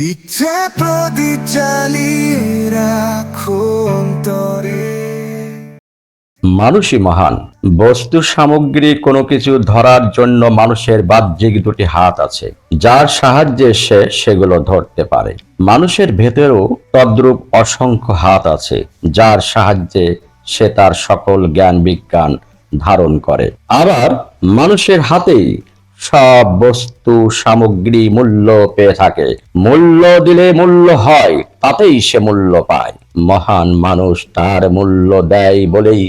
ইচ্ছে প্রদীপ জ্বালিয়ে রাখো অন্তরে। মানুষই মহান, বস্তু সামগ্রী কোনো কিছু ধরার জন্য মানুষের বাহ্যিক দুটি হাত আছে। যার সাহায্যে সে সেগুলো ধরতে পারে। মানুষের ভেতরেও তদ্রূপ অসংখ্য হাত আছে, যার সাহায্যে সে তার সকল জ্ঞান বিজ্ঞান ধারণ করে। আবার মানুষের হাতেই সব বস্তু সামগ্রী মূল্য পেয়ে থাকে। মূল্য দিলে মূল্য হয়, তাতেই সে মূল্য পায়। মহান মানুষ তার মূল্য দেয় বলেই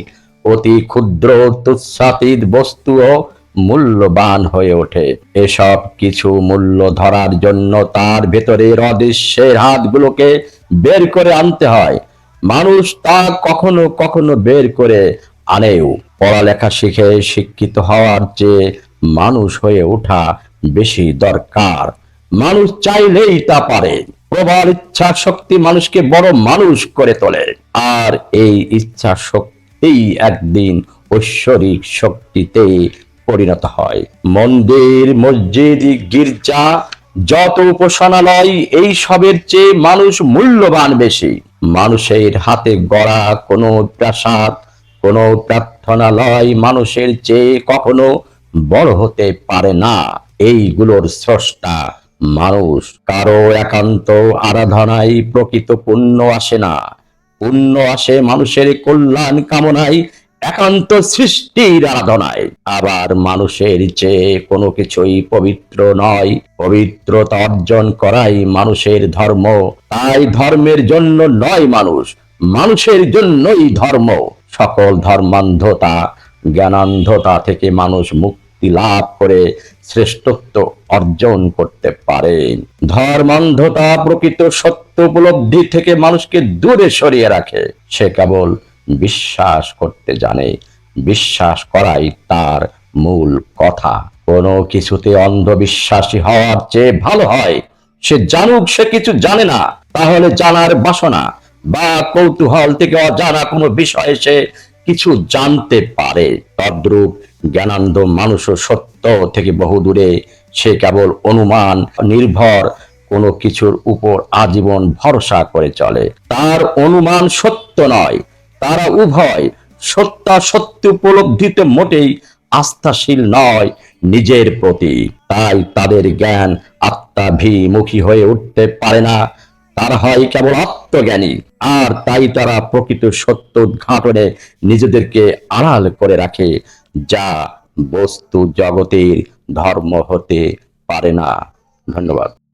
অতি ক্ষুদ্র তুচ্ছাতীত বস্তুও মূল্যবান হয়ে ওঠে। এসব কিছু মূল্য ধরার জন্য তার ভেতরের অদৃশ্যের হাতগুলোকে বের করে আনতে হয়। মানুষ তা কখনো কখনো বের করে আনেও। পড়ালেখা শিখে শিক্ষিত হওয়ার চেয়ে মানুষ হয়ে ওঠা বেশি দরকার। মানুষ চাইলেই তা পারে। প্রবল ইচ্ছা শক্তি মানুষকে বড় মানুষ করে তোলে। আর এই ইচ্ছা শক্তিই একদিন ঐশ্বরিক শক্তিতে পরিণত হয়। মন্দির, মসজিদ, গির্জা, যত উপাসনালয়, এই সবের চেয়ে মানুষ মূল্যবান বেশি। মানুষের হাতে গড়া কোনো প্রাসাদ, কোনো প্রার্থনালয় মানুষের চেয়ে কখনো বড় হতে পারে না। এইগুলোর স্রষ্টা মানুষ। কারও একান্ত আরাধনায় প্রকৃত পুণ্য আসে না। পুণ্য আসে মানুষের কল্যাণ কামনায়, একান্ত সৃষ্টির আরাধনায়। আবার মানুষের চেয়ে কোনো কিছুই পবিত্র নয়। পবিত্রতা অর্জন করাই মানুষের ধর্ম। তাই ধর্মের জন্য নয় মানুষ, মানুষের জন্যই ধর্ম। সকল ধর্মান্ধতা, জ্ঞানান্ধতা থেকে মানুষ মুক্তি লাভ করে শ্রেষ্ঠত্ব অর্জন করতে পারে। ধর্মান্ধতা প্রকৃত সত্য উপলব্ধি থেকে মানুষকে দূরে সরিয়ে রাখে। সে কেবল বিশ্বাস করতে জানে। বিশ্বাস করাই তার মূল কথা। কোনো কিছুতে অন্ধবিশ্বাসী হওয়ার চেয়ে ভালো হয়, সে জানুক সে কিছু জানে না। তাহলে জানার বাসনা বা কৌতূহল থেকে অজানা কোনো বিষয়ে সে কিছু জানতে পারে। তদ্রূপ জ্ঞানান্ধ মানুষও সত্য থেকে বহু দূরে, সে কেবল অনুমান, নির্ভর, কোনো কিছুর উপর আজীবন ভরসা করে চলে। তার অনুমান সত্য নয়, তারা উভয় সত্তা সত্য উপলব্ধিতে মোটেই আস্থাশীল নয় নিজের প্রতি। তাই তাদের জ্ঞান আত্মাভিমুখী হয়ে উঠতে পারে না। তারা হয় কেবল আত্মজ্ঞানী, আর তাই তারা প্রকৃত সত্য উদ্ঘাটনে নিজেদেরকে আড়াল করে রাখে, যা বস্তু জগতের ধর্ম হতে পারে না। ধন্যবাদ।